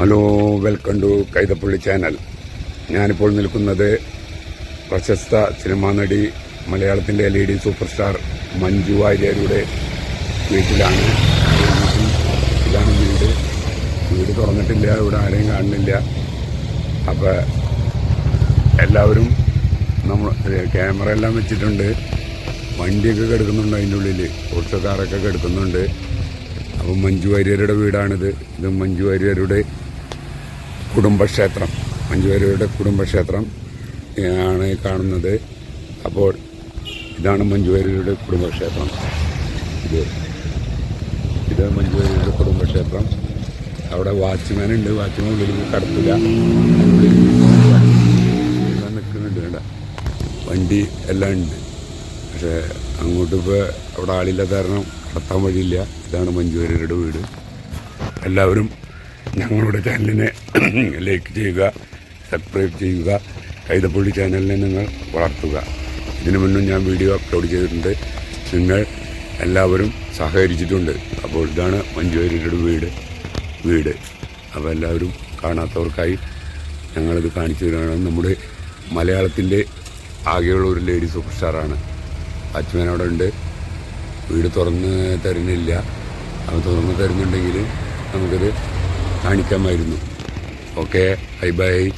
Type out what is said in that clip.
Hello welcome to Kaithappally channel ഞാനിപ്പോൾ നിൽക്കുന്നത് പ്രശസ്ത സിനിമാ നടി മലയാളത്തിന്റെ L E D super star Manju വാര്യരുടെ വീട്ടിലാണ്. ഇതാണ് വീട്. വീട് തുറന്നിട്ടില്ല ഇവിടെ ആരെയും കാണുന്നില്ല. അപ്പോൾ എല്ലാവരും നമ്മൾ ക്യാമറ എല്ലാം വെച്ചിട്ടുണ്ട്. വണ്ടിയൊക്കെ കിടക്കുന്നുണ്ട് അതിന്റെ ഉള്ളിൽ ഓട്ടോ കാറൊക്കെ കിടക്കുന്നുണ്ട്. അപ്പം മഞ്ജു വാര്യരുടെ വീടാണിത്. ഇത് മഞ്ജു വാര്യരുടെ കുടുംബക്ഷേത്രം. മഞ്ജുവാരിയുടെ കുടുംബക്ഷേത്രം ആണ് കാണുന്നത്. അപ്പോൾ ഇതാണ് മഞ്ജുവാരിയുടെ കുടുംബക്ഷേത്രം. ഇത്. ഇത് മഞ്ജുവാരിയുടെ കുടുംബക്ഷേത്രം. അവിടെ വാച്ച്മാൻ ഉണ്ട്. വാച്ച്മാൻ ഉള്ളിൽ കടത്തില്ല. നിൽക്കുന്നുണ്ട് വണ്ടി എല്ലാം ഉണ്ട്. പക്ഷേ അങ്ങോട്ട് ഇപ്പോൾ അവിടെ ആളില്ലാത്ത കാരണം കടത്താൻ വഴിയില്ല. ഇതാണ് മഞ്ജുവാരിയുടെ വീട്. എല്ലാവരും ഞങ്ങളുടെ ചാനലിനെ ലൈക്ക് ചെയ്യുക സബ്സ്ക്രൈബ് ചെയ്യുക കൈതപ്പുള്ളി ചാനലിനെ നിങ്ങൾ വളർത്തുക. ഇതിനു മുന്നും ഞാൻ വീഡിയോ അപ്ലോഡ് ചെയ്തിട്ടുണ്ട്. നിങ്ങൾ എല്ലാവരും സഹകരിച്ചിട്ടുണ്ട്. അപ്പോൾ ഇതാണ് മഞ്ജുവരിയുടെ വീട്. വീട്. അപ്പോൾ എല്ലാവരും കാണാത്തവർക്കായി ഞങ്ങളിത് കാണിച്ചു തരികയാണ് നമ്മുടെ മലയാളത്തിന്റെ ആകെയുള്ള ഒരു ലേഡി സൂപ്പർ സ്റ്റാറാണ് വാച്ച്മാൻ അവിടെ ഉണ്ട്. വീട് തുറന്ന് തരുന്നില്ല. അത് തുറന്ന് തരുന്നുണ്ടെങ്കിൽ നമുക്കിത് കാണിക്കാമായിരുന്നു. Okay bye bye.